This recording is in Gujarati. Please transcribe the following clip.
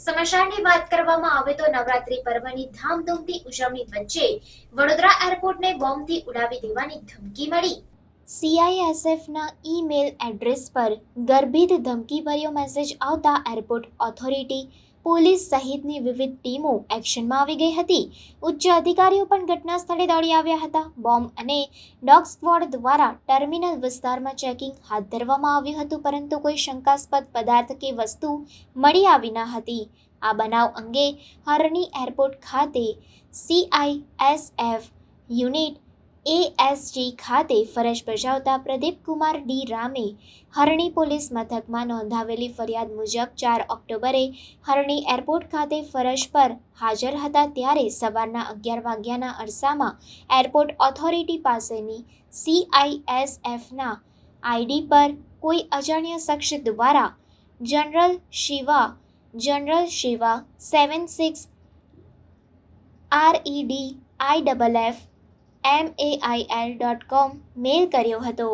સમાચારની વાત કરવામાં આવે તો નવરાત્રી પર્વની ધામધૂમથી ઉજવણી વચ્ચે વડોદરા એરપોર્ટને બોમ્બથી ઉડાવી દેવાની ધમકી મળી. સીઆઈએસએફના ઈમેલ એડ્રેસ પર ગર્ભિત ધમકીભર્યો મેસેજ આવતા એરપોર્ટ ઓથોરિટી પોલીસ સહિતની વિવિધ ટીમો એક્શનમાં આવી ગઈ હતી. ઉચ્ચ અધિકારીઓ પણ ઘટના સ્થળે દોડી આવ્યા હતા. બોમ્બ અને ડોગ સ્ક્વોડ દ્વારા ટર્મિનલ વિસ્તારમાં ચેકિંગ હાથ ધરવામાં આવ્યું હતું, પરંતુ કોઈ શંકાસ્પદ પદાર્થ કે વસ્તુ મળી આવી ન હતી. આ બનાવ અંગે હરણી એરપોર્ટ ખાતે સીઆઈએસએફ યુનિટ એએસજી ખાતે ફરજ બજાવતા પ્રદીપ કુમાર ડી રામે હરણી પોલીસ મથકમાં નોંધાવેલી ફરિયાદ મુજબ ચાર ઓક્ટોબરે હરણી એરપોર્ટ ખાતે ફરજ પર હાજર હતા ત્યારે સવારના અગિયાર વાગ્યાના અરસામાં એરપોર્ટ ઓથોરિટી પાસેની સીઆઈએસએફના આઈડી પર કોઈ અજાણ્યા શખ્સ દ્વારા general Shiva general Shiva, seven six, R E D, I double F M A I L dot com mail કર્યો હતો.